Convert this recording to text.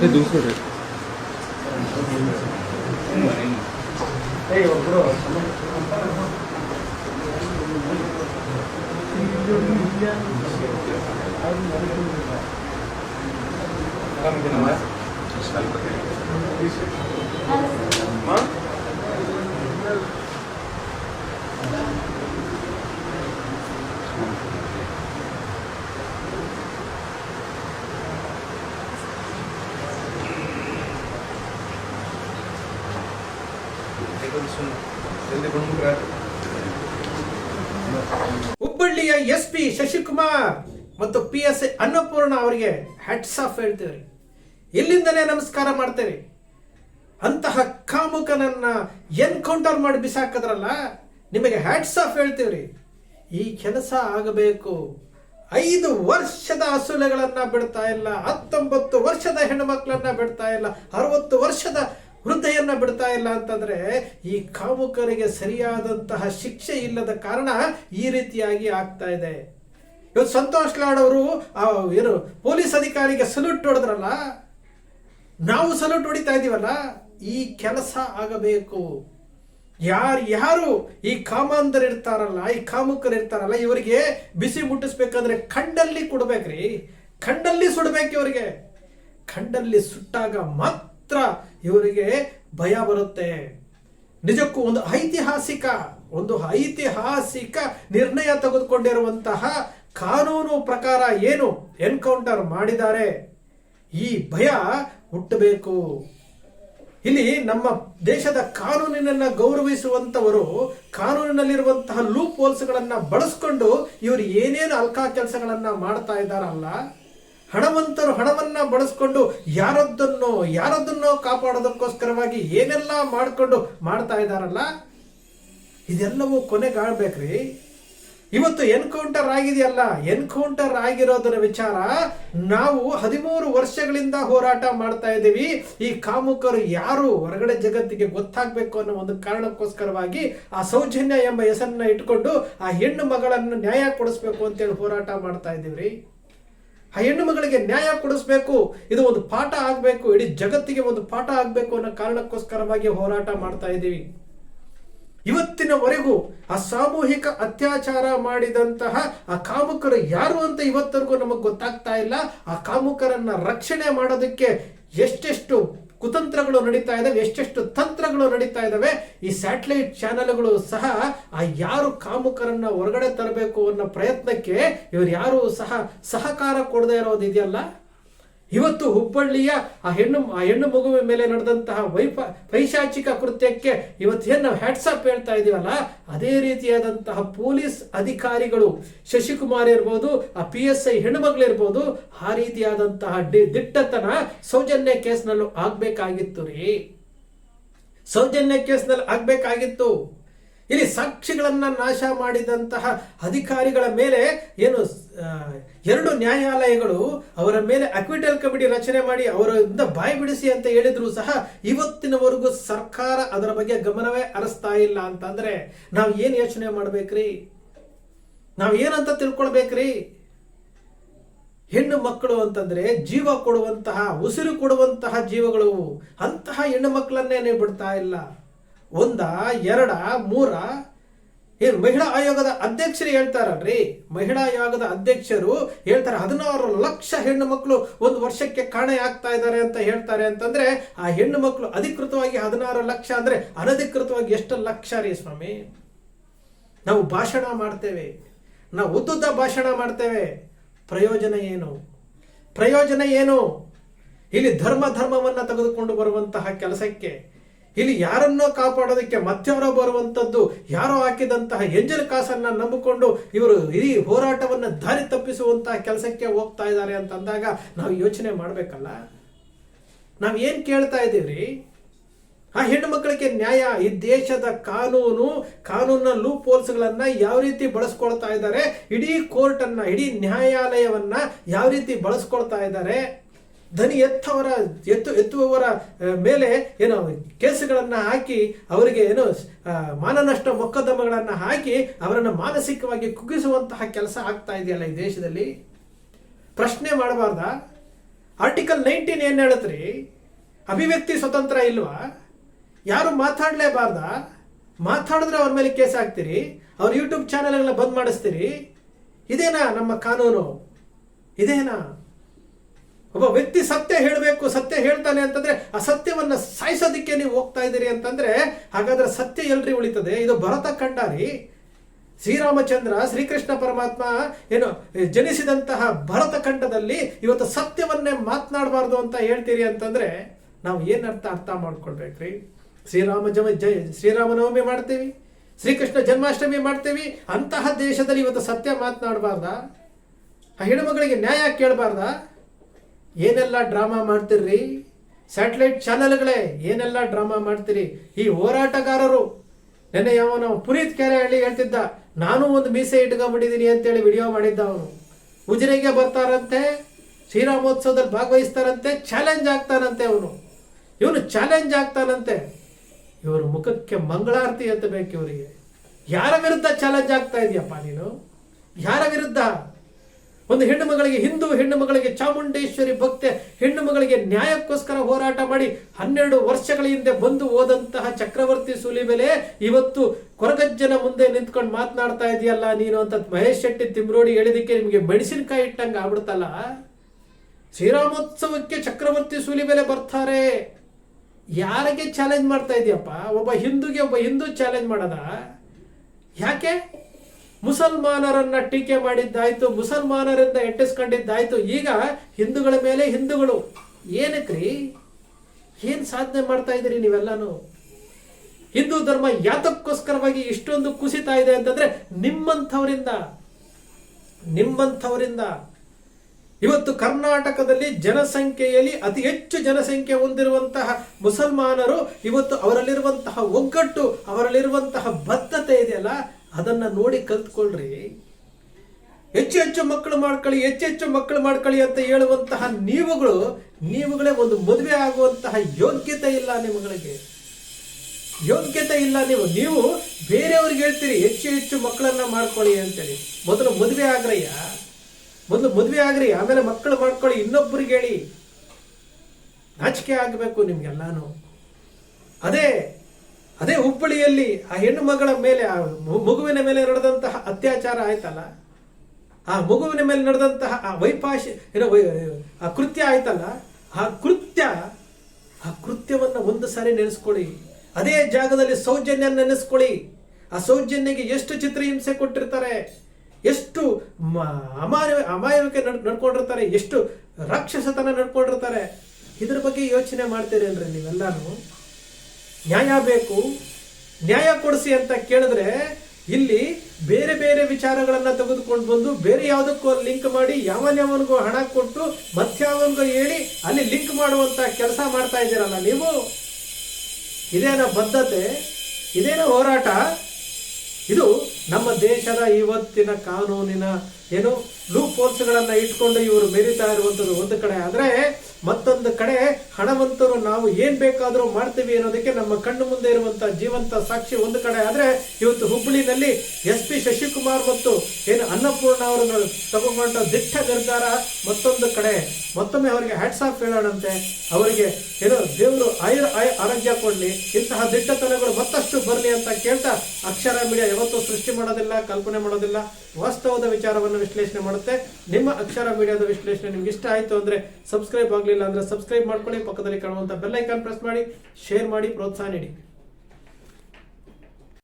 근데 노스를 감사합니다. ಹುಬ್ಬಳ್ಳಿಯ S P Shashikumar ಮತ್ತು P S Annapurna ಅವರಿಗೆ ಹ್ಯಾಟ್ಸ್ ಆಫ್ ಹೇಳ್ತೇವೆ ಇಲ್ಲಿಂದನೇ ನಮಸ್ಕಾರ ಮಾಡ್ತೇವೆ. ಅಂತಹ ಕಾಮುಕನನ್ನ ಎನ್ಕೌಂಟರ್ ಮಾಡಿ ಬಿಸಾಕದ್ರಲ್ಲ, ನಿಮಗೆ ಹ್ಯಾಟ್ಸ್ ಆಫ್ ಹೇಳ್ತೀವ್ರಿ. ಈ ಕೆಲಸ ಆಗಬೇಕು. ಐದು ವರ್ಷದ ಅಸುಲೆಗಳನ್ನ ಬಿಡ್ತಾ ಇಲ್ಲ, ಹತ್ತೊಂಬತ್ತು ವರ್ಷದ ಹೆಣ್ಣು ಮಕ್ಕಳನ್ನ ಬಿಡ್ತಾ ಇಲ್ಲ, ಅರವತ್ತು ವರ್ಷದ ವೃದ್ಧೆಯನ್ನ ಬಿಡ್ತಾ ಇಲ್ಲ ಅಂತಂದ್ರೆ ಈ ಕಾಮುಕರಿಗೆ ಸರಿಯಾದಂತಹ ಶಿಕ್ಷೆ ಇಲ್ಲದ ಕಾರಣ ಈ ರೀತಿಯಾಗಿ ಆಗ್ತಾ ಇದೆ. ಇವತ್ತು ಸಂತೋಷ್ ಲಾಡ್ ಅವರು ಏನು, ಪೊಲೀಸ್ ಅಧಿಕಾರಿಗೆ ಸಲ್ಯೂಟ್ ಹೊಡೆದ್ರಲ್ಲ? ನಾವು ಸಲ್ಯೂಟ್ ಹೊಡಿತಾ ಇದೀವಲ್ಲ? ಈ ಕೆಲಸ ಆಗಬೇಕು. ಯಾರು ಯಾರು ಈ ಕಾಮಾಂಧರು ಇರ್ತಾರಲ್ಲ, ಈ ಕಾಮುಕರು ಇರ್ತಾರಲ್ಲ, ಇವರಿಗೆ ಬಿಸಿ ಮುಟ್ಟಿಸ್ಬೇಕಂದ್ರೆ ಕಂಡಲ್ಲಿ ಕೊಡ್ಬೇಕ್ರಿ. ಕಂಡಲ್ಲಿ ಸುಡ್ಬೇಕು ಇವರಿಗೆ. ಕಂಡಲ್ಲಿ ಸುಟ್ಟಾಗ ಮಾತ್ರ ಇವರಿಗೆ ಭಯ ಬರುತ್ತೆ. ನಿಜಕ್ಕೂ ಒಂದು ಐತಿಹಾಸಿಕ ಒಂದು ಐತಿಹಾಸಿಕ ನಿರ್ಣಯ ತೆಗೆದುಕೊಂಡಿರುವಂತಹ ಕಾನೂನು ಪ್ರಕಾರ ಏನು ಎನ್ಕೌಂಟರ್ ಮಾಡಿದ್ದಾರೆ, ಈ ಭಯ ಹುಟ್ಟಬೇಕು. ಇಲ್ಲಿ ನಮ್ಮ ದೇಶದ ಕಾನೂನಿನನ್ನ ಗೌರವಿಸುವಂತವರು ಕಾನೂನಿನಲ್ಲಿರುವಂತಹ ಲೂಪ್ ಹೋಲ್ಸ್ಗಳನ್ನ ಬಳಸ್ಕೊಂಡು ಇವರು ಏನೇನು ಅಲ್ಕಾ ಕೆಲಸಗಳನ್ನ ಮಾಡ್ತಾ ಇದ್ದಾರಲ್ಲ ಹಣವಂತರು ಹಣವನ್ನ ಬಳಸ್ಕೊಂಡು ಯಾರದ್ದನ್ನೋ ಯಾರದನ್ನೋ ಕಾಪಾಡೋದಕ್ಕೋಸ್ಕರವಾಗಿ ಏನೆಲ್ಲ ಮಾಡಿಕೊಂಡು ಮಾಡ್ತಾ ಇದಾರಲ್ಲ ಇದೆಲ್ಲವೂ ಕೊನೆಗಾಳ್ಬೇಕ್ರಿ. ಇವತ್ತು ಎನ್ಕೌಂಟರ್ ಆಗಿದೆಯಲ್ಲ, ಎನ್ಕೌಂಟರ್ ಆಗಿರೋದರ ವಿಚಾರ ನಾವು ಹದಿಮೂರು ವರ್ಷಗಳಿಂದ ಹೋರಾಟ ಮಾಡ್ತಾ ಇದ್ದೀವಿ. ಈ ಕಾಮುಕರು ಯಾರು ಹೊರಗಡೆ ಜಗತ್ತಿಗೆ ಗೊತ್ತಾಗಬೇಕು ಅನ್ನೋ ಒಂದು ಕಾರಣಕ್ಕೋಸ್ಕರವಾಗಿ ಆ ಸೌಜನ್ಯ ಎಂಬ ಹೆಸರನ್ನ ಇಟ್ಕೊಂಡು ಆ ಹೆಣ್ಣು ಮಗಳನ್ನು ನ್ಯಾಯ ಕೊಡಿಸ್ಬೇಕು ಅಂತೇಳಿ ಹೋರಾಟ ಮಾಡ್ತಾ ಇದ್ದೀವ್ರಿ. ಆ ಹೆಣ್ಣು ಮಗಳಿಗೆ ನ್ಯಾಯ ಕೊಡಿಸ್ಬೇಕು, ಇದು ಒಂದು ಪಾಠ ಆಗಬೇಕು, ಇಡೀ ಜಗತ್ತಿಗೆ ಒಂದು ಪಾಠ ಆಗಬೇಕು ಅನ್ನೋ ಕಾರಣಕ್ಕೋಸ್ಕರವಾಗಿ ಹೋರಾಟ ಮಾಡ್ತಾ ಇದ್ದೀವಿ. ಇವತ್ತಿನವರೆಗೂ ಆ ಸಾಮೂಹಿಕ ಅತ್ಯಾಚಾರ ಮಾಡಿದಂತಹ ಆ ಕಾಮುಕರು ಯಾರು ಅಂತ ಇವತ್ತರೆಗೂ ನಮಗೆ ಗೊತ್ತಾಗ್ತಾ ಇಲ್ಲ. ಆ ಕಾಮುಕರನ್ನ ರಕ್ಷಣೆ ಮಾಡೋದಕ್ಕೆ ಎಷ್ಟೆಷ್ಟು ಕುತಂತ್ರಗಳು ನಡೀತಾ ಇದಾವೆ ಎಷ್ಟೆಷ್ಟು ತಂತ್ರಗಳು ನಡೀತಾ ಇದಾವೆ ಈ ಸ್ಯಾಟಲೈಟ್ ಚಾನೆಲ್ಗಳು ಸಹ ಆ ಯಾರು ಕಾಮುಕರನ್ನ ಹೊರಗಡೆ ತರಬೇಕು ಅನ್ನೋ ಪ್ರಯತ್ನಕ್ಕೆ ಇವರು ಯಾರು ಸಹ ಸಹಕಾರ ಕೊಡದೇ ಇರೋದು ಇದೆಯಲ್ಲ? ಇವತ್ತು ಹುಬ್ಬಳ್ಳಿಯ ಆ ಹೆಣ್ಣು ಆ ಹೆಣ್ಣು ಮಗುವಿನ ಮೇಲೆ ನಡೆದಂತಹ ವೈಪ ಪೈಶಾಚಿಕ ಕೃತ್ಯಕ್ಕೆ ಇವತ್ತೇನು ನಾವು ಹ್ಯಾಟ್ಸಪ್ ಹೇಳ್ತಾ ಇದೀವಲ್ಲ, ಅದೇ ರೀತಿಯಾದಂತಹ ಪೊಲೀಸ್ ಅಧಿಕಾರಿಗಳು ಶಶಿಕುಮಾರ್ ಇರ್ಬೋದು, ಆ ಪಿ ಎಸ್ ಐ ಹೆಣ್ಣುಮಗಳಿರ್ಬೋದು ಆ ರೀತಿಯಾದಂತಹ ಡಿ, ದಿಟ್ಟತನ ಸೌಜನ್ಯ ಕೇಸ್ನಲ್ಲೂ ಆಗ್ಬೇಕಾಗಿತ್ತು ರೀ. ಸೌಜನ್ಯ ಕೇಸ್ನಲ್ಲಿ ಆಗ್ಬೇಕಾಗಿತ್ತು. ಇಲ್ಲಿ ಸಾಕ್ಷಿಗಳನ್ನ ನಾಶ ಮಾಡಿದಂತಹ ಅಧಿಕಾರಿಗಳ ಮೇಲೆ ಏನು ಎರಡು ನ್ಯಾಯಾಲಯಗಳು ಅವರ ಮೇಲೆ ಅಕ್ವಿಟಲ್ ಕಮಿಟಿ ರಚನೆ ಮಾಡಿ ಅವರಿಂದ ಬಾಯಿ ಬಿಡಿಸಿ ಅಂತ ಹೇಳಿದ್ರು ಸಹ ಇವತ್ತಿನವರೆಗೂ ಸರ್ಕಾರ ಅದರ ಬಗ್ಗೆ ಗಮನವೇ ಹರಿಸ್ತಾ ಇಲ್ಲ ಅಂತಂದ್ರೆ ನಾವು ಏನು ಯೋಚನೆ ಮಾಡ್ಬೇಕ್ರಿ? ನಾವು ಏನಂತ ತಿಳ್ಕೊಳ್ಬೇಕ್ರಿ? ಹೆಣ್ಣು ಮಕ್ಕಳು ಅಂತಂದ್ರೆ ಜೀವ ಕೊಡುವಂತಹ, ಉಸಿರು ಕೊಡುವಂತಹ ಜೀವಗಳು, ಅಂತಹ ಹೆಣ್ಣು ಮಕ್ಕಳನ್ನೇ ಬಿಡ್ತಾ ಇಲ್ಲ. ಒಂದ, ಎರಡ, ಮೂರ. ಏನು ಮಹಿಳಾ ಆಯೋಗದ ಅಧ್ಯಕ್ಷರು ಹೇಳ್ತಾರಲ್ರಿ? ಮಹಿಳಾ ಆಯೋಗದ ಅಧ್ಯಕ್ಷರು ಹೇಳ್ತಾರೆ, ಹದಿನಾರು ಲಕ್ಷ ಹೆಣ್ಣು ಮಕ್ಕಳು ಒಂದು ವರ್ಷಕ್ಕೆ ಕಾಣೆ ಆಗ್ತಾ ಇದ್ದಾರೆ ಅಂತ ಹೇಳ್ತಾರೆ ಅಂತಂದ್ರೆ, ಆ ಹೆಣ್ಣು ಮಕ್ಕಳು ಅಧಿಕೃತವಾಗಿ ಹದಿನಾರು ಲಕ್ಷ ಅಂದ್ರೆ ಅನಧಿಕೃತವಾಗಿ ಎಷ್ಟು ಲಕ್ಷ ರೀ ಸ್ವಾಮಿ? ನಾವು ಭಾಷಣ ಮಾಡ್ತೇವೆ. ನಾವು ಉದ್ದುದ್ದ ಭಾಷಣ ಮಾಡ್ತೇವೆ. ಪ್ರಯೋಜನ ಏನು? ಪ್ರಯೋಜನ ಏನು? ಇಲ್ಲಿ ಧರ್ಮ ಧರ್ಮವನ್ನ ತೆಗೆದುಕೊಂಡು ಬರುವಂತಹ ಕೆಲಸಕ್ಕೆ ಇಲ್ಲಿ ಯಾರನ್ನೋ ಕಾಪಾಡೋದಕ್ಕೆ ಮತ್ತೆವರ ಬರುವಂತದ್ದು ಯಾರೋ ಹಾಕಿದಂತಹ ಎಂಜಲ್ ಕಾಸನ್ನ ನಂಬಿಕೊಂಡು ಇವರು ಇಡೀ ಹೋರಾಟವನ್ನ ದಾರಿ ತಪ್ಪಿಸುವಂತಹ ಕೆಲಸಕ್ಕೆ ಹೋಗ್ತಾ ಇದ್ದಾರೆ ಅಂತ ಅಂದಾಗ ನಾವು ಯೋಚನೆ ಮಾಡಬೇಕಲ್ಲ? ನಾವು ಏನು ಕೇಳ್ತಾ ಇದ್ದೀವ್ರಿ? ಆ ಹೆಣ್ಣು ಮಕ್ಕಳಿಗೆ ನ್ಯಾಯ, ಈ ದೇಶದ ಕಾನೂನು ಕಾನೂನಿನ ಲೂಪ್ ಹೋಲ್ಸ್ಗಳನ್ನ ಯಾವ ರೀತಿ ಬಳಸ್ಕೊಳ್ತಾ ಇದ್ದಾರೆ, ಇಡೀ ಕೋರ್ಟನ್ನು ಇಡೀ ನ್ಯಾಯಾಲಯವನ್ನ ಯಾವ ರೀತಿ ಬಳಸ್ಕೊಳ್ತಾ ಇದ್ದಾರೆ? ಧ್ವನಿ ಎತ್ತವರ, ಎತ್ತು, ಎತ್ತುವವರ ಮೇಲೆ ಏನು ಕೇಸುಗಳನ್ನ ಹಾಕಿ ಅವರಿಗೆ ಏನು ಮಾನನಷ್ಟ ಮೊಕದ್ದಮಗಳನ್ನು ಹಾಕಿ ಅವರನ್ನು ಮಾನಸಿಕವಾಗಿ ಕುಗ್ಗಿಸುವಂತಹ ಕೆಲಸ ಆಗ್ತಾ ಇದೆಯಲ್ಲ ಈ ದೇಶದಲ್ಲಿ? ಪ್ರಶ್ನೆ ಮಾಡಬಾರ್ದ? ಆರ್ಟಿಕಲ್ ನೈನ್ಟೀನ್ ಏನು ಹೇಳತ್ರಿ ಅಭಿವ್ಯಕ್ತಿ ಸ್ವತಂತ್ರ ಇಲ್ವಾ? ಯಾರು ಮಾತಾಡಲೇಬಾರ್ದ? ಮಾತಾಡಿದ್ರೆ ಅವ್ರ ಮೇಲೆ ಕೇಸ್ ಹಾಕ್ತೀರಿ? ಅವ್ರ ಯೂಟ್ಯೂಬ್ ಚಾನೆಲ್ಗಳನ್ನ ಬಂದ್ ಮಾಡಿಸ್ತೀರಿ? ಇದೇನಾ ನಮ್ಮ ಕಾನೂನು? ಇದೇನಾ? ಒಬ್ಬ ವ್ಯಕ್ತಿ ಸತ್ಯ ಹೇಳಬೇಕು, ಸತ್ಯ ಹೇಳ್ತಾನೆ ಅಂತಂದ್ರೆ ಆ ಸತ್ಯವನ್ನ ಸಾಯಿಸೋದಿಕ್ಕೆ ನೀವು ಹೋಗ್ತಾ ಇದ್ದೀರಿ ಅಂತಂದ್ರೆ ಹಾಗಾದ್ರೆ ಸತ್ಯ ಎಲ್ರಿ ಉಳಿತದೆ? ಇದು ಭರತ ಕಂಡಾರಿ ಶ್ರೀರಾಮಚಂದ್ರ, ಶ್ರೀಕೃಷ್ಣ ಪರಮಾತ್ಮ ಏನು ಜನಿಸಿದಂತಹ ಭರತ ಖಂಡದಲ್ಲಿ ಇವತ್ತು ಸತ್ಯವನ್ನೇ ಮಾತನಾಡಬಾರ್ದು ಅಂತ ಹೇಳ್ತೀರಿ ಅಂತಂದ್ರೆ ನಾವು ಏನರ್ಥ ಅರ್ಥ ಮಾಡ್ಕೊಳ್ಬೇಕ್ರಿ? ಶ್ರೀರಾಮ ಜಮ ಜಯ, ಶ್ರೀರಾಮನವಮಿ ಮಾಡ್ತೀವಿ, ಶ್ರೀಕೃಷ್ಣ ಜನ್ಮಾಷ್ಟಮಿ ಮಾಡ್ತೀವಿ, ಅಂತಹ ದೇಶದಲ್ಲಿ ಇವತ್ತು ಸತ್ಯ ಮಾತನಾಡಬಾರ್ದ? ಆ ಹೆಣ್ಮಗಳಿಗೆ ನ್ಯಾಯ ಕೇಳಬಾರ್ದ? ಏನೆಲ್ಲ ಡ್ರಾಮಾ ಮಾಡ್ತಿರ್ರಿ? ಸ್ಯಾಟಲೈಟ್ ಚಾನೆಲ್ಗಳೇ, ಏನೆಲ್ಲ ಡ್ರಾಮಾ ಮಾಡ್ತೀರಿ? ಈ ಹೋರಾಟಗಾರರು, ನೆನ್ನೆ ಯಾವನು ಪುನೀತ್ ಕೆರೆಹಳ್ಳಿ ಹೇಳ್ತಿದ್ದ, ನಾನು ಒಂದು ಮೀಸೆ ಇಟ್ಕೊಂಡ್ಬಿಟ್ಟಿದ್ದೀನಿ ಅಂತೇಳಿ ವಿಡಿಯೋ ಮಾಡಿದ್ದ ಅವನು. ಉಜಿರೆಗೆ ಬರ್ತಾರಂತೆ, ಶ್ರೀರಾಮೋತ್ಸವದಲ್ಲಿ ಭಾಗವಹಿಸ್ತಾರಂತೆ ಚಾಲೆಂಜ್ ಆಗ್ತಾನಂತೆ ಅವನು. ಇವನು ಚಾಲೆಂಜ್ ಆಗ್ತಾನಂತೆ. ಇವರು ಮುಖಕ್ಕೆ ಮಂಗಳಾರತಿ ಎತ್ತಬೇಕು ಇವರಿಗೆ. ಯಾರ ವಿರುದ್ಧ ಚಾಲೆಂಜ್ ಆಗ್ತಾ ಇದೆಯಪ್ಪ ನೀನು? ಯಾರ ವಿರುದ್ಧ? ಒಂದು ಹೆಣ್ಣು ಮಗಳಿಗೆ ಹಿಂದೂ, ಹೆಣ್ಣು ಮಗಳಿಗೆ ಚಾಮುಂಡೇಶ್ವರಿ ಭಕ್ತೆ, ಹೆಣ್ಣು ಮಗಳಿಗೆ ನ್ಯಾಯಕ್ಕೋಸ್ಕರ ಹೋರಾಟ ಮಾಡಿ ಹನ್ನೆರಡು ವರ್ಷಗಳ ಹಿಂದೆ ಬಂದು ಹೋದಂತಹ ಚಕ್ರವರ್ತಿ ಸುಲಿಬೆಲೆ ಇವತ್ತು ಕೊರಗಜ್ಜನ ಮುಂದೆ ನಿಂತ್ಕೊಂಡು ಮಾತನಾಡ್ತಾ ಇದೆಯಲ್ಲ ನೀನು ಅಂತ ಮಹೇಶ್ ಶೆಟ್ಟಿ ತಿಮ್ರೋಡಿ ಹೇಳಿದಕ್ಕೆ ನಿಮಗೆ ಮೆಣಸಿನಕಾಯಿ ಇಟ್ಟಂಗೆ ಆಗ್ಬಿಡ್ತಲ್ಲ? ಶ್ರೀರಾಮೋತ್ಸವಕ್ಕೆ ಚಕ್ರವರ್ತಿ ಸೂಲಿಬೆಲೆ ಬರ್ತಾರೆ. ಯಾರಿಗೆ ಚಾಲೆಂಜ್ ಮಾಡ್ತಾ ಇದೆಯಪ್ಪ? ಒಬ್ಬ ಹಿಂದೂಗೆ ಒಬ್ಬ ಹಿಂದೂ ಚಾಲೆಂಜ್ ಮಾಡದ? ಯಾಕೆ? ಮುಸಲ್ಮಾನರನ್ನ ಟೀಕೆ ಮಾಡಿದ್ದಾಯ್ತು ಮುಸಲ್ಮಾನರಿಂದ ಎಟ್ಟಿಸ್ಕೊಂಡಿದ್ದಾಯ್ತು. ಈಗ ಹಿಂದೂಗಳ ಮೇಲೆ ಹಿಂದೂಗಳು ಏನಕ್ರಿ? ಏನ್ ಸಾಧನೆ ಮಾಡ್ತಾ ಇದ್ದೀರಿ ನೀವೆಲ್ಲಾನು? ಹಿಂದೂ ಧರ್ಮ ಯಾತಕ್ಕೋಸ್ಕರವಾಗಿ ಇಷ್ಟೊಂದು ಕುಸಿತಾ ಇದೆ ಅಂತಂದ್ರೆ ನಿಮ್ಮಂಥವರಿಂದ ನಿಮ್ಮಂಥವರಿಂದ. ಇವತ್ತು ಕರ್ನಾಟಕದಲ್ಲಿ ಜನಸಂಖ್ಯೆಯಲ್ಲಿ ಅತಿ ಹೆಚ್ಚು ಜನಸಂಖ್ಯೆ ಹೊಂದಿರುವಂತಹ ಮುಸಲ್ಮಾನರು ಇವತ್ತು ಅವರಲ್ಲಿರುವಂತಹ ಒಗ್ಗಟ್ಟು, ಅವರಲ್ಲಿರುವಂತಹ ಬದ್ಧತೆ ಇದೆಯಲ್ಲ ಅದನ್ನ ನೋಡಿ ಕಲ್ತ್ಕೊಳ್ರಿ. ಹೆಚ್ಚು ಹೆಚ್ಚು ಮಕ್ಕಳು ಮಾಡ್ಕೊಳ್ಳಿ, ಹೆಚ್ಚು ಹೆಚ್ಚು ಮಕ್ಕಳು ಮಾಡ್ಕೊಳ್ಳಿ ಅಂತ ಹೇಳುವಂತಹ ನೀವುಗಳು, ನೀವುಗಳೇ ಒಂದು ಮದುವೆ ಆಗುವಂತಹ ಯೋಗ್ಯತೆ ಇಲ್ಲ ನಿಮ್ಮಗಳಿಗೆ ಯೋಗ್ಯತೆ ಇಲ್ಲ ನೀವು ನೀವು ಬೇರೆಯವ್ರಿಗೆ ಹೇಳ್ತೀರಿ, ಹೆಚ್ಚು ಹೆಚ್ಚು ಮಕ್ಕಳನ್ನ ಮಾಡ್ಕೊಳ್ಳಿ ಅಂತೇಳಿ. ಮೊದಲು ಮದುವೆ ಆಗ್ರಯ್ಯ. ಮೊದಲು ಮದುವೆ ಆಗ್ರಿ ಆಮೇಲೆ ಮಕ್ಕಳು ಮಾಡ್ಕೊಳ್ಳಿ ಇನ್ನೊಬ್ಬರಿಗೆ ಹೇಳಿ. ನಾಚಿಕೆ ಆಗಬೇಕು ನಿಮ್ಗೆಲ್ಲಾನು. ಅದೇ ಅದೇ ಹುಬ್ಬಳ್ಳಿಯಲ್ಲಿ ಆ ಹೆಣ್ಣು ಮಗಳ ಮೇಲೆ, ಆ ಮಗುವಿನ ಮೇಲೆ ನಡೆದಂತಹ ಅತ್ಯಾಚಾರ ಆಯ್ತಲ್ಲ? ಆ ಮಗುವಿನ ಮೇಲೆ ನಡೆದಂತಹ ಆ ವೈಪಾಶಿ ಆ ಕೃತ್ಯ ಆಯ್ತಲ್ಲ? ಆ ಕೃತ್ಯ, ಆ ಕೃತ್ಯವನ್ನು ಒಂದು ಸಾರಿ ನೆನೆಸ್ಕೊಳ್ಳಿ. ಅದೇ ಜಾಗದಲ್ಲಿ ಸೌಜನ್ಯ ನೆನೆಸ್ಕೊಳ್ಳಿ. ಆ ಸೌಜನ್ಯಗೆ ಎಷ್ಟು ಚಿತ್ರಹಿಂಸೆ ಕೊಟ್ಟಿರ್ತಾರೆ? ಎಷ್ಟು ಅಮಾಯ ಅಮಾಯವಿಕೆ ನಡ್, ನಡ್ಕೊಂಡಿರ್ತಾರೆ? ಎಷ್ಟು ರಾಕ್ಷಸತನ ನಡ್ಕೊಂಡಿರ್ತಾರೆ? ಇದ್ರ ಬಗ್ಗೆ ಯೋಚನೆ ಮಾಡ್ತೀರೇನ್ರಿ ನೀವೆಲ್ಲಾನು ನ್ಯಾಯ ಬೇಕು, ನ್ಯಾಯ ಕೊಡಿಸಿ ಅಂತ ಕೇಳಿದ್ರೆ ಇಲ್ಲಿ ಬೇರೆ ಬೇರೆ ವಿಚಾರಗಳನ್ನ ತೆಗೆದುಕೊಂಡು ಬಂದು ಬೇರೆ ಯಾವುದಕ್ಕೂ ಲಿಂಕ್ ಮಾಡಿ ಯಾವನ್ಯಾವನಿಗೂ ಹಣ ಕೊಟ್ಟು ಮತ್ಯಾವನಿಗೂ ಹೇಳಿ ಅಲ್ಲಿ ಲಿಂಕ್ ಮಾಡುವಂತ ಕೆಲಸ ಮಾಡ್ತಾ ಇದ್ದೀರಲ್ಲ ನೀವು? ಇದೇನ ಬದ್ಧತೆ, ಇದೇನ ಹೋರಾಟ? ಇದು ನಮ್ಮ ದೇಶದ ಇವತ್ತಿನ ಕಾನೂನಿನ ಏನು ಲೂಪ್ ಗಳನ್ನ ಇಟ್ಕೊಂಡು ಇವರು ಮೆರಿತಾ ಇರುವಂಥದ್ದು ಒಂದು ಕಡೆ. ಆದ್ರೆ ಮತ್ತೊಂದು ಕಡೆ ಹಣವಂತರು ನಾವು ಏನ್ ಬೇಕಾದರೂ ಮಾಡ್ತೀವಿ ಅನ್ನೋದಕ್ಕೆ ನಮ್ಮ ಕಣ್ಣು ಮುಂದೆ ಇರುವಂತ ಜೀವಂತ ಸಾಕ್ಷಿ ಒಂದು ಕಡೆ ಆದ್ರೆ ಇವತ್ತು ಹುಬ್ಬಳ್ಳಿನಲ್ಲಿ ಎಸ್ ಪಿ ಶಶಿಕುಮಾರ್ ಮತ್ತು ಏನು ಅನ್ನಪೂರ್ಣ ಅವರು ತಗೊಂಡ ದಿಟ್ಟ ನಿರ್ಧಾರ ಮತ್ತೊಂದು ಕಡೆ. ಮತ್ತೊಮ್ಮೆ ಅವರಿಗೆ ಹ್ಯಾಟ್ಸ್ ಆಫ್ ಹೇಳೋಣಂತೆ. ಅವರಿಗೆ ಏನೋ ದೇವರು ಆಯುರ್ ಆಯ್ ಆರೋಗ್ಯ ಕೊಡ್ಲಿ. ಇಂತಹ ದಿಟ್ಟತನಗಳು ಮತ್ತಷ್ಟು ಬರಲಿ ಅಂತ ಕೇಳ್ತಾ ಅಕ್ಷರ ಮೀಡಿಯಾ ಯಾವತ್ತೂ ಸೃಷ್ಟಿ ಮಾಡೋದಿಲ್ಲ, ಕಲ್ಪನೆ ಮಾಡೋದಿಲ್ಲ. ವಾಸ್ತವದ ವಿಚಾರವನ್ನು ವಿಶ್ಲೇಷಣೆ ಮಾಡುತ್ತೆ. ನಿಮ್ಮ ಅಕ್ಷರ ಮೀಡಿಯಾದ ವಿಶ್ಲೇಷಣೆ ನಿಮ್ಗೆ ಇಷ್ಟ ಆಯ್ತು ಅಂದ್ರೆ ಸಬ್ಸ್ಕ್ರೈಬ್ ಆಗಲಿಲ್ಲ ಅಂದ್ರೆ ಸಬ್ಸ್ಕ್ರೈಬ್ ಮಾಡ್ಕೊಳ್ಳಿ. ಪಕ್ಕದಲ್ಲಿ ಕಾಣುವಂತ ಬೆಲ್ ಐಕಾನ್ ಪ್ರೆಸ್ ಮಾಡಿ ಶೇರ್ ಮಾಡಿ ಪ್ರೋತ್ಸಾಹ ನೀಡಿ.